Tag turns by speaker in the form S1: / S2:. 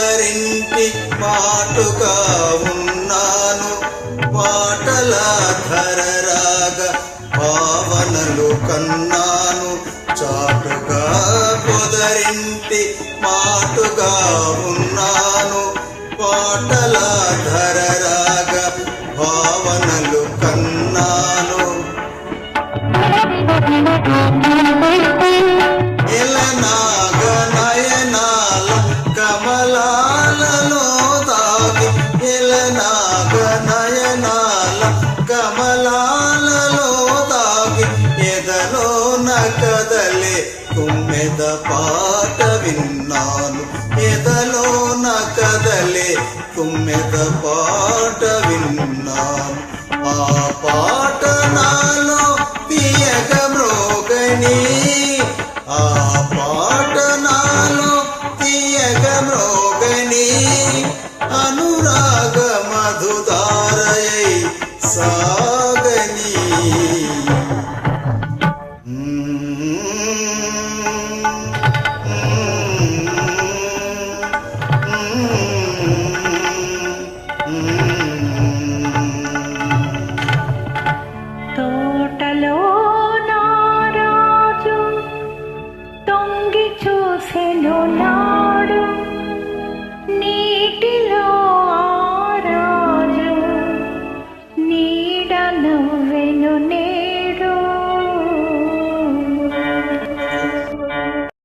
S1: అందరింటి పాటుగా ఉన్నాను. పాటల ధరరాగ భావనలు కన్నాను. చాటుగా పొదరింటి పాటుగా కమలాలలో తాకి ఎలనాక నయనాల కమలాలలో తాకి ఎదలోన కదలే తుమ్మెద పాట విన్నాను. ఎదలోన కదలే తుమ్మెద పాట విన్నాను. ఆ పాట నాలో ছিল না